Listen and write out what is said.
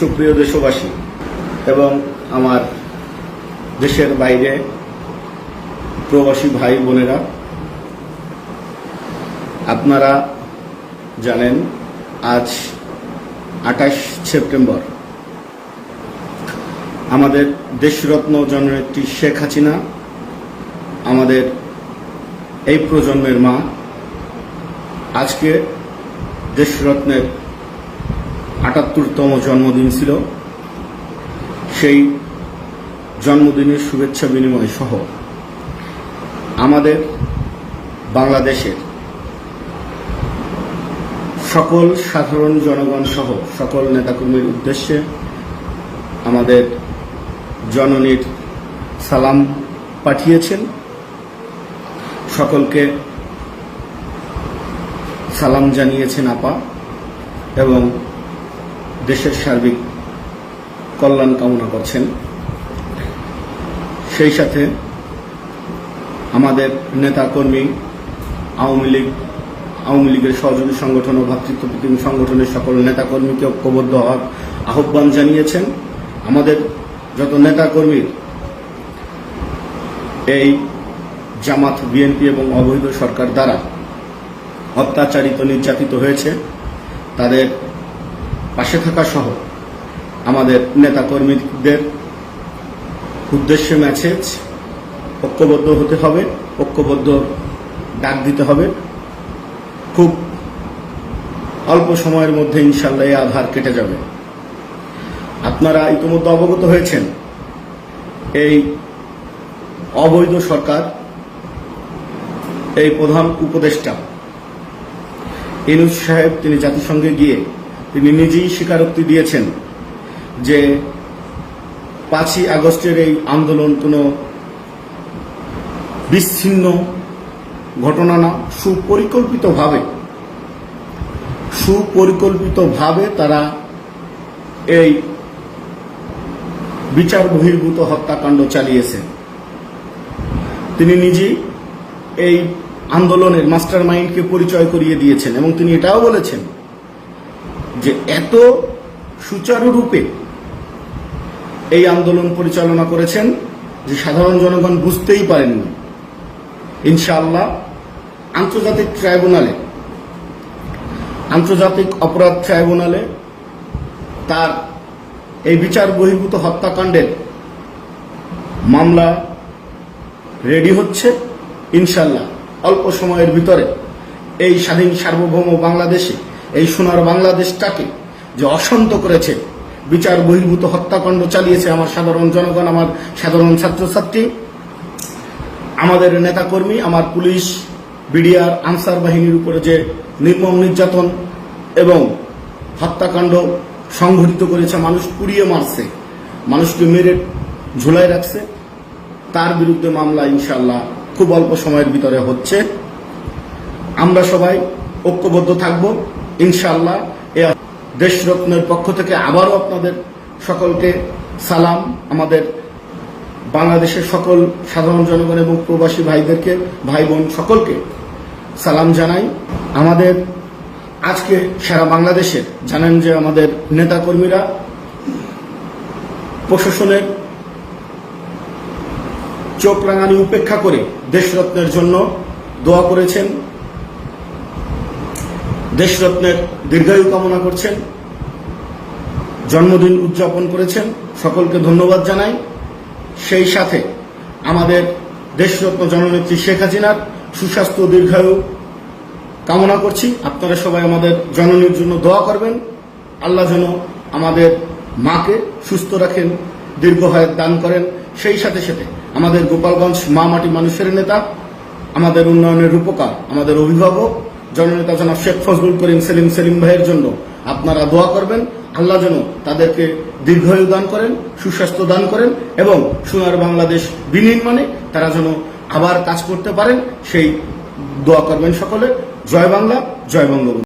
সুপ্রিয় দেশবাসী এবং আমার দেশের বাইরে প্রবাসী ভাই বোনেরা, আপনারা জানেন আজ আঠাশ সেপ্টেম্বর। আমাদের দেশরত্ন জননেত্রী শেখ হাসিনা, আমাদের এই প্রজন্মের মা, আজকে দেশরত্নের আটাত্তরতম জন্মদিন ছিল। সেই জন্মদিনের শুভেচ্ছা বিনিময় সহ আমাদের বাংলাদেশের সকল সাধারণ জনগণ সহ সকল নেতাকর্মীর উদ্দেশ্যে আমাদের জননীর সালাম পাঠিয়েছেন। সকলকে সালাম জানিয়েছেন আপা এবং দেশের সার্বিক কল্যাণ কামনা করছেন। সেই সাথে আমাদের নেতাকর্মী, আওয়ামী লীগ, আওয়ামী লীগের সহযোগী সংগঠন ও ভাতৃত্ব প্রতিম সংগঠনের সকল নেতাকর্মীকে ঐক্যবদ্ধ হওয়ার আহ্বান জানিয়েছেন। আমাদের যত নেতাকর্মীর এই জামাত, বিএনপি এবং অবৈধ সরকার দ্বারা অত্যাচারিত, নির্যাতিত হয়েছে, তাদের পাশে থাকা সহ আমাদের নেতাকর্মীদের উদ্দেশ্যে মেসেজ ঐক্যবদ্ধ হতে হবে, ঐক্যবদ্ধ ডাক দিতে হবে। খুব অল্প সময়ের মধ্যে ইনশাল্লাহ এই আধার কেটে যাবে। আপনারা ইতিমধ্যে অবগত হয়েছেন, এই অবৈধ সরকার, এই প্রধান উপদেষ্টা ইনুস সাহেব, তিনি জাতিসংঘে গিয়ে তিনি নিজেই স্বীকারোক্তি দিয়েছেন যে পাঁচই আগস্টের এই আন্দোলন কোনো বিচ্ছিন্ন ঘটনা না, সুপরিকল্পিতভাবে সুপরিকল্পিতভাবে তারা এই বিচার বহির্ভূত হত্যাকাণ্ড চালিয়েছে। তিনি নিজেই এই আন্দোলনের মাস্টার মাইন্ডকে পরিচয় করিয়ে দিয়েছেন এবং তিনি এটাও বলেছেন যে এত সুচারুরূপে এই আন্দোলন পরিচালনা করেছেন যে সাধারণ জনগণ বুঝতেই পারেননি ইনশাআল্লাহ আন্তর্জাতিক ট্রাইব্যুনালে, আন্তর্জাতিক অপরাধ ট্রাইব্যুনালে তার এই বিচার বহির্ভূত হত্যাকাণ্ডের মামলা রেডি হচ্ছে। ইনশাল্লাহ অল্প সময়ের ভিতরে এই স্বাধীন সার্বভৌম বাংলাদেশে এই সোনার বাংলাদেশটাকে যে অশান্ত করেছে, বিচার বহির্ভূত হত্যাকাণ্ড চালিয়েছে আমার সাধারণ জনগণ, আমার সাধারণ ছাত্রছাত্রী, আমাদের নেতাকর্মী, আমার পুলিশ, বিডিআর, আনসার বাহিনীর উপরে যে নির্মম নির্যাতন এবং হত্যাকাণ্ড সংঘটিত করেছে, মানুষ পুড়িয়ে মারছে, মানুষকে মেরে ঝুলাই রাখছে, তার বিরুদ্ধে মামলা ইনশাল্লাহ খুব অল্প সময়ের ভিতরে হচ্ছে। আমরা সবাই ঐক্যবদ্ধ থাকব। ইনশাল্লাহ এ দেশরত্নের পক্ষ থেকে আবারও আপনাদের সকলকে সালাম। আমাদের বাংলাদেশের সকল সাধারণ জনগণ এবং প্রবাসী ভাইদেরকে ভাই বোন সকলকে সালাম জানাই। আমাদের আজকে সারা বাংলাদেশে জানেন যে আমাদের নেতাকর্মীরা প্রশাসনের চোখ রাঙানি উপেক্ষা করে দেশরত্নের জন্য দোয়া করেছেন। দেশরত্নের দীর্ঘায়ু কামনা করছেন, জন্মদিন উদযাপন করেছেন, সকলকে ধন্যবাদ জানাই। সেই সাথে আমাদের দেশরত্ন জননেত্রী শেখ হাসিনার সুস্বাস্থ্য দীর্ঘায়ু কামনা করছি। আপনারা সবাই আমাদের জননীর জন্য দোয়া করবেন। আল্লাহ যেন আমাদের মাকে সুস্থ রাখেন, দীর্ঘ হায়াত দান করেন। সেই সাথে সাথে আমাদের গোপালগঞ্জ মা মাটি মানুষের নেতা, আমাদের উন্নয়নের রূপকার, আমাদের অভিভাবক জননেতা জনাব শেখ ফজলুল করিম সেলিম সেলিম ভাইয়ের জন্য আপনারা দোয়া করবেন। আল্লাহ যেন তাদেরকে দীর্ঘায়ু দান করেন, সুস্বাস্থ্য দান করেন এবং সোনার বাংলাদেশ বিনির্মাণে তারা যেন আবার কাজ করতে পারেন, সেই দোয়া করবেন সকলে। জয় বাংলা, জয় বঙ্গবন্ধু।